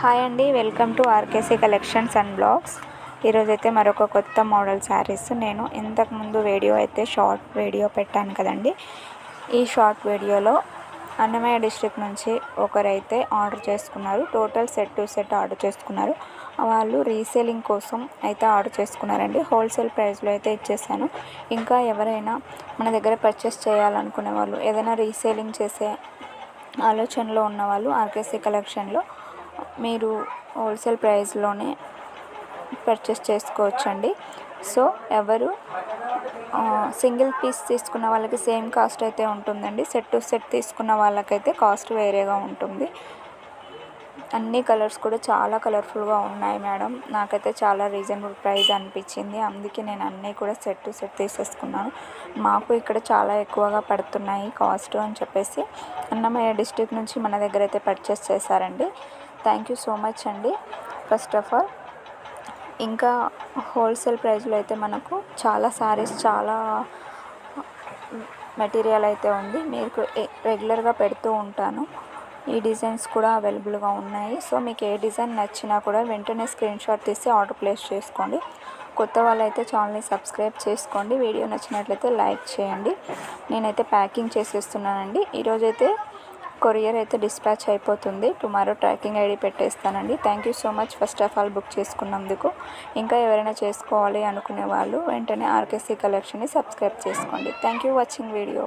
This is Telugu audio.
హాయ్ అండి welcome to RKC collections and blogs. ఈరోజైతే మరొక కొత్త మోడల్ శారీస్. నేను ఇంతకుముందు వీడియో అయితే షార్ట్ వీడియో పెట్టాను కదండి. ఈ షార్ట్ వీడియోలో అన్నమయ్య డిస్ట్రిక్ట్ నుంచి ఒకరైతే ఆర్డర్ చేసుకున్నారు. Total set to set order చేసుకున్నారు. వాళ్ళు రీసేలింగ్ కోసం అయితే ఆర్డర్ చేసుకున్నారండి. హోల్సేల్ ప్రైస్లో అయితే ఇచ్చేసాను. ఇంకా ఎవరైనా మన దగ్గర పర్చేస్ చేయాలనుకునే వాళ్ళు ఏదైనా రీసేలింగ్ చేసే ఆలోచనలో ఉన్నవాళ్ళు ఆర్కేసీ కలెక్షన్లో మీరు హోల్సేల్ ప్రైస్లోనే పర్చేస్ చేసుకోవచ్చండి. సో ఎవరు సింగిల్ పీస్ తీసుకున్న వాళ్ళకి సేమ్ కాస్ట్ అయితే ఉంటుందండి. సెట్ టు సెట్ తీసుకున్న వాళ్ళకైతే కాస్ట్ వేరేగా ఉంటుంది. అన్ని కలర్స్ కూడా చాలా కలర్ఫుల్గా ఉన్నాయి మేడం. నాకైతే చాలా రీజనబుల్ ప్రైస్ అనిపించింది. అందుకే నేను అన్నీ కూడా సెట్ టు సెట్ తీసేసుకున్నాను. మాకు ఇక్కడ చాలా ఎక్కువగా పడుతున్నాయి కాస్ట్ అని చెప్పేసి అన్నమయ్య డిస్ట్రిక్ట్ నుంచి మన దగ్గర అయితే పర్చేస్ చేశారండి. థ్యాంక్ యూ సో మచ్ అండి. ఫస్ట్ ఆఫ్ ఆల్ ఇంకా హోల్సేల్ ప్రైస్లో అయితే మనకు చాలా సారీస్ చాలా మెటీరియల్ అయితే ఉంది. మీకు రెగ్యులర్గా పెడుతూ ఉంటాను. ఈ డిజైన్స్ కూడా అవైలబుల్గా ఉన్నాయి. సో మీకు ఏ డిజైన్ నచ్చినా కూడా వెంటనే స్క్రీన్ షాట్ తీసి ఆర్డర్ ప్లేస్ చేసుకోండి. కొత్త వాళ్ళైతే ఛానల్ని సబ్స్క్రైబ్ చేసుకోండి. వీడియో నచ్చినట్లయితే లైక్ చేయండి. నేనైతే ప్యాకింగ్ చేసేస్తున్నానండి. ఈరోజైతే కొరియర్ అయితే డిస్పాచ్ అయిపోతుంది. Tomorrow tracking ID పెట్టేస్తానండి. Thank you so much first of all book చేసుకున్నందుకు. ఇంకా ఎవరైనా చేసుకోవాలి అనుకునే వాళ్ళు వెంటనే ఆర్కేసీ కలెక్షన్ని సబ్స్క్రైబ్ చేసుకోండి. Thank you watching video.